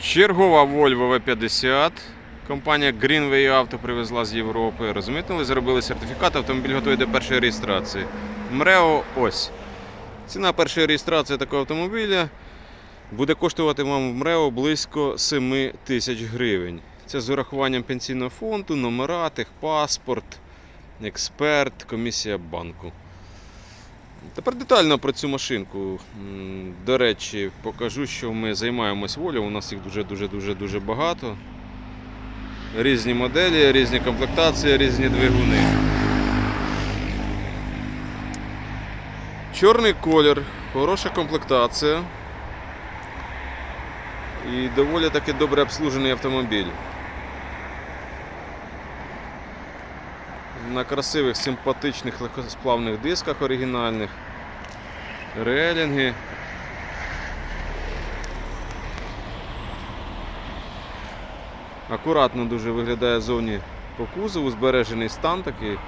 Чергова Volvo V50. Компанія Greenway Auto привезла з Європи. Розмитнили, зробили сертифікат, автомобіль готовий до першої реєстрації. МРЕО ось. Ціна першої реєстрації такого автомобіля буде коштувати вам в МРЕО близько 7 тисяч гривень. Це з урахуванням пенсійного фонду, номера, техпаспорт, експерт, комісія банку. Тепер детально про цю машинку. До речі, покажу, що ми займаємось волю. У нас їх дуже-дуже дуже дуже багато. Різні моделі, різні комплектації, різні двигуни. Чорний колір, хороша комплектація. І доволі таки добре обслужений автомобіль. На красивих, симпатичних легкосплавних дисках оригінальних. Релінги. Акуратно дуже виглядає зовні по кузову, збережений стан такий.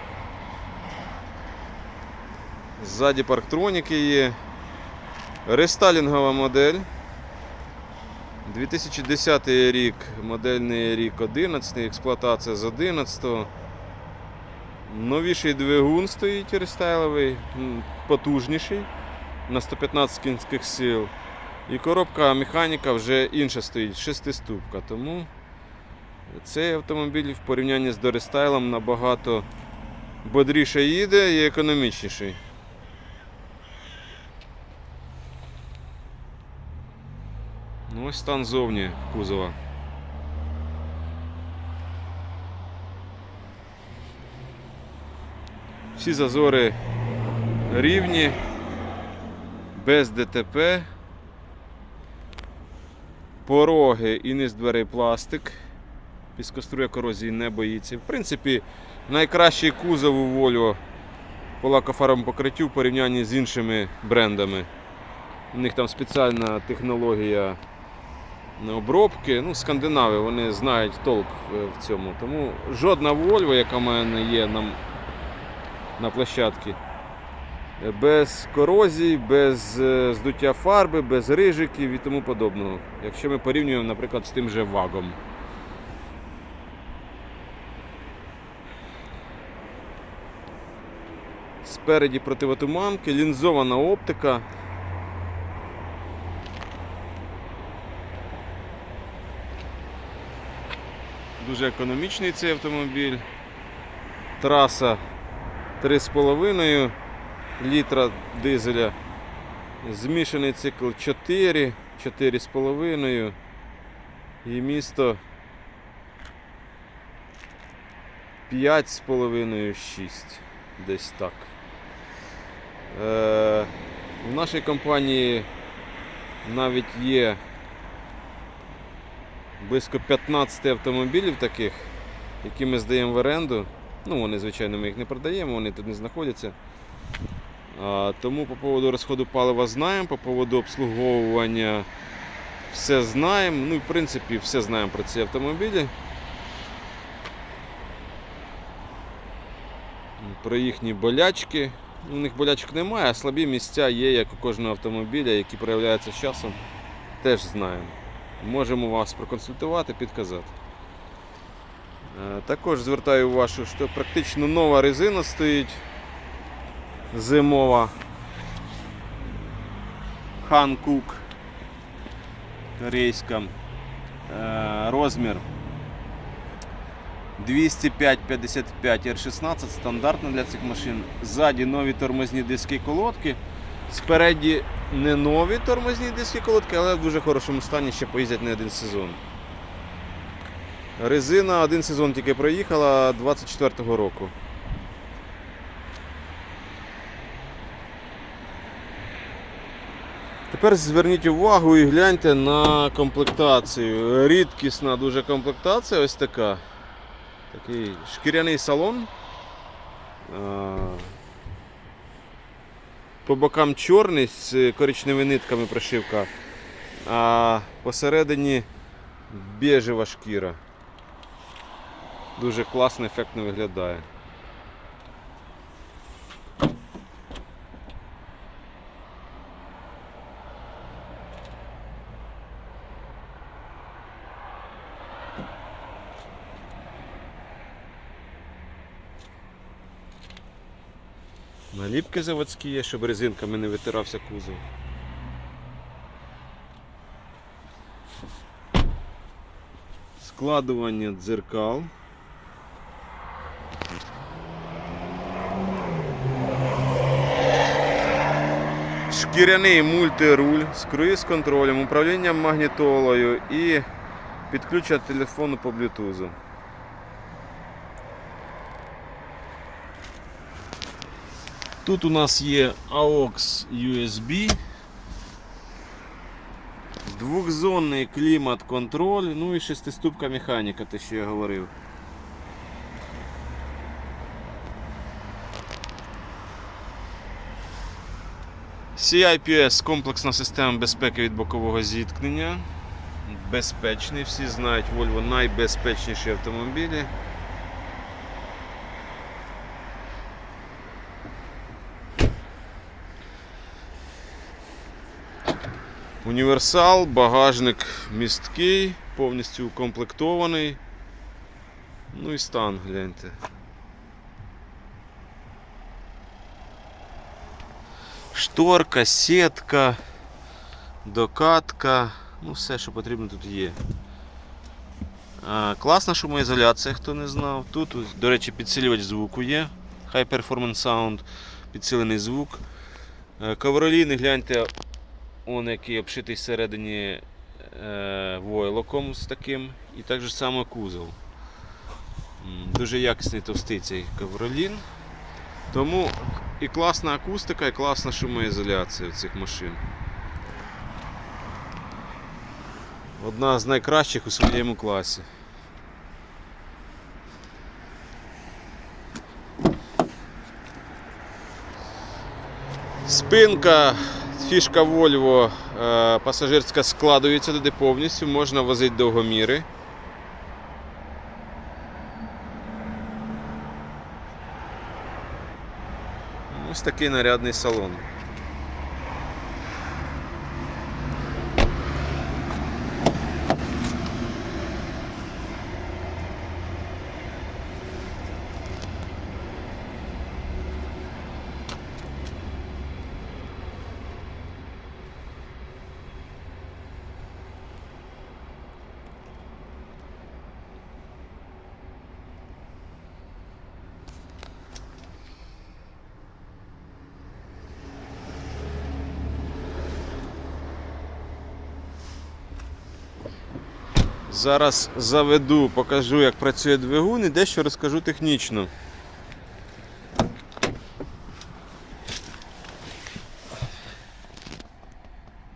Ззаді парктроніки є. Рестайлінгова модель. 2010 рік, модельний рік 11, експлуатація з 11. Новіший двигун стоїть рестайловий, потужніший на 115 кінських сил. І коробка механіка вже інша стоїть, шестиступка. Тому цей автомобіль в порівнянні з дорестайлом набагато бодріше їде і економічніший. Ну, ось стан зовні кузова. Всі зазори рівні, без ДТП, пороги і низ дверей пластик. Піскоструя корозії не боїться. В принципі, найкращий кузов у Volvo по лакофарбовому покриттю в порівнянні з іншими брендами. У них там спеціальна технологія обробки. Ну, скандинави вони знають толк е, в цьому. Тому жодна Volvo, яка в мене є на, на площадці, без корозій, без е, здуття фарби, без рижиків і тому подобного. Якщо ми порівнюємо, наприклад, з тим же вагом. Спереді противотуманки, лінзована оптика. Дуже економічний цей автомобіль. Траса 3,5 літра дизеля. Змішаний цикл 4, 4,5 і місто 5,5, 6. Десь так. Е, в нашій компанії навіть є близько 15 автомобілів таких, які ми здаємо в оренду. Ну, вони, звичайно, ми їх не продаємо, вони тут не знаходяться. А, тому по поводу розходу палива знаємо, по поводу обслуговування все знаємо. Ну, в принципі, все знаємо про ці автомобілі. Про їхні болячки. У них болячок немає, а слабі місця є, як у кожного автомобіля, які проявляються з часом, теж знаємо. Можемо вас проконсультувати, підказати. Е, Також звертаю вашу, що практично нова резина стоїть зимова Hankook корейська. Е, Розмір 205-55 R16 стандартно для цих машин. Ззаді нові тормозні диски колодки. Спереді не нові тормозні диски колодки, але в дуже хорошому стані ще поїздять не один сезон. Резина один сезон тільки проїхала 24-го року. Тепер зверніть увагу і гляньте на комплектацію. Рідкісна дуже комплектація, ось така. Такий шкіряний салон. По бокам чорний з коричневими нитками прошивка, а посередині бежева шкіра дуже класно, ефектно виглядає. Наліпки заводські є, щоб резинками не витирався кузов. Складування дзеркал. Шкіряний мультируль з круїз-контролем, управлінням магнітолою і підключення телефону по блютузу. Тут у нас є AUX USB, двохзонний клімат-контроль, ну і шестиступка механіка, те, що я говорив. CIPS комплексна система безпеки від бокового зіткнення. Безпечний, всі знають, Volvo найбезпечніші автомобілі. Універсал, багажник місткий, повністю укомплектований. Ну і стан, гляньте. Шторка, сітка, докатка, ну все, що потрібно тут є. Класна шумоізоляція, хто не знав. Тут, до речі, підсилювач звуку є. High Performance Sound, підсилений звук. Е, Ковроліни, гляньте, он який обшитий всередині е, войлоком з таким. І так же само кузов. Дуже якісний товстий цей ковролін. Тому і класна акустика, і класна шумоізоляція цих машин. Одна з найкращих у своєму класі. Спинка, фішка Volvo е, пасажирська складується туди повністю, можна возити довгоміри. Ось такий нарядний салон. Зараз заведу, покажу, як працює двигун і дещо розкажу технічно.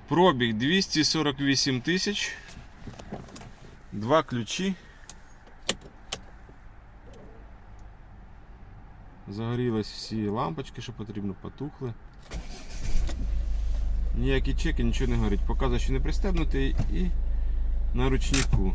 Пробіг 248 тисяч. Два ключі. Загорілись всі лампочки, що потрібно, потухли. Ніякі чеки, нічого не горить. Показує, що не пристебнутий і на ручнику.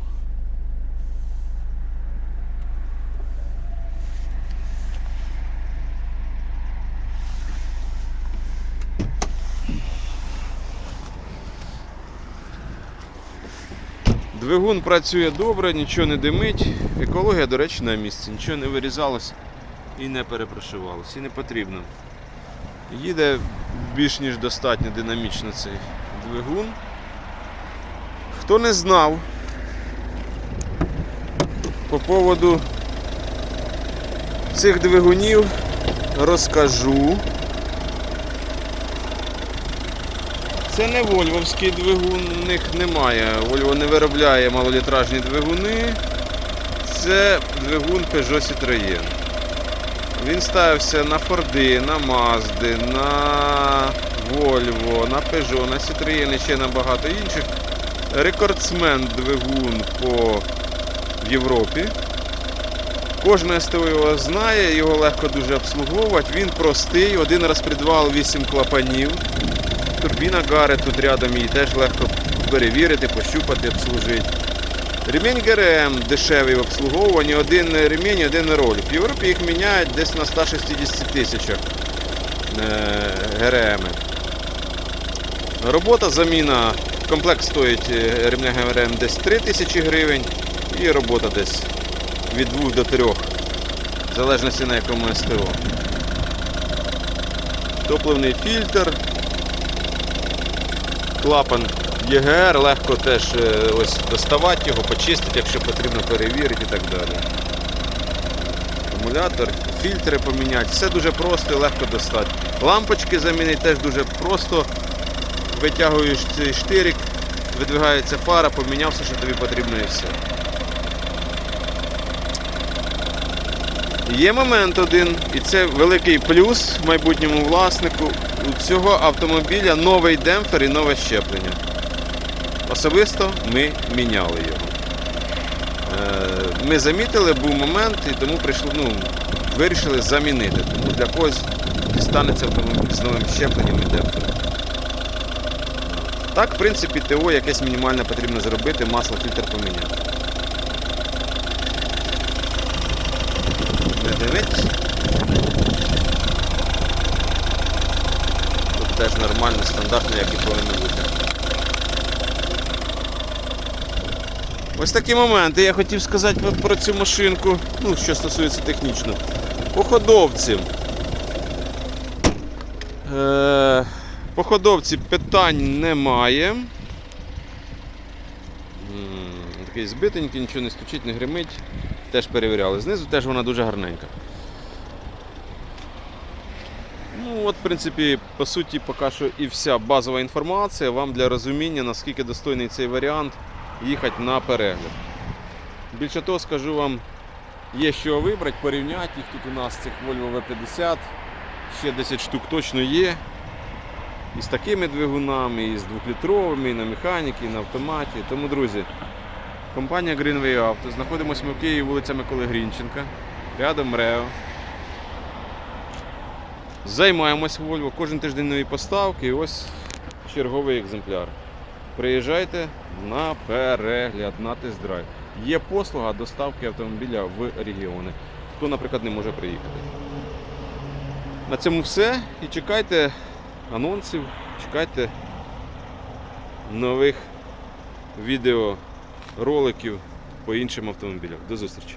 Двигун працює добре, нічого не димить. Екологія, до речі, на місці, нічого не вирізалось і не перепрошивалось, і не потрібно. Їде більш ніж достатньо динамічно цей двигун. Хто не знав по поводу цих двигунів, розкажу. Це не вольвовський двигун, у них немає. Volvo не виробляє малолітражні двигуни. Це двигун Peugeot Citroën. Він ставився на Форди, на Мазди, на Volvo, на Peugeot, на Citroën і ще на багато інших. Рекордсмен двигун по Європі. Кожен СТО його знає, його легко дуже обслуговувати. Він простий, один розпредвал 8 клапанів. Турбіна Гари тут рядом її теж легко перевірити, пощупати, обслужити. Ремінь ГРМ дешевий в обслуговуванні, один ремінь, один ролик. В Європі їх міняють десь на 160 тисячах е, ГРМ. Робота, заміна, комплект стоїть е, ремня ГРМ десь 3 тисячі гривень і робота десь від 2 до 3, в залежності на якому СТО. топливний фільтр, клапан ЄГР, легко теж е, ось доставати його, почистити, якщо потрібно перевірити і так далі. Акумулятор, фільтри поміняти, все дуже просто і легко достати. Лампочки замінити теж дуже просто. Витягуєш цей штирик, видвигається фара, поміняв все, що тобі потрібно і все. Є момент один, і це великий плюс майбутньому власнику. У цього автомобіля новий демпфер і нове щеплення. Особисто ми міняли його. Е, Ми замітили, був момент, і тому прийшли, ну, вирішили замінити. Тому для когось дістанеться автомобіль з новим щепленням і демпфером. Так, в принципі, ТО якесь мінімальне потрібно зробити, масло фільтр поміняти. Не дивитесь? Тут теж нормально, стандартно, як і повинно бути. Ось такі моменти. Я хотів сказати про- цю машинку, ну, що стосується технічно. По ходовці. Е, по ходовці питань немає. Такий збитенький, нічого не стучить, не гримить. Теж перевіряли. Знизу теж вона дуже гарненька. Ну, от, в принципі, по суті, поки що і вся базова інформація вам для розуміння, наскільки достойний цей варіант їхати на перегляд. Більше того, скажу вам, є що вибрати, порівняти їх тут у нас цих Volvo V50. Ще 10 штук точно є. І з такими двигунами, і з двохлітровими, і на механіки, і на автоматі. Тому, друзі, компанія Greenway Auto. Знаходимося ми в Києві, вулиця Миколи Грінченка, рядом МРЕО. Займаємось Volvo, кожен тиждень нові поставки і ось черговий екземпляр. Приїжджайте на перегляд, на тест-драйв. Є послуга доставки автомобіля в регіони. Хто, наприклад, не може приїхати. На цьому все. І чекайте анонсів, чекайте нових відеороликів по іншим автомобілям. До зустрічі!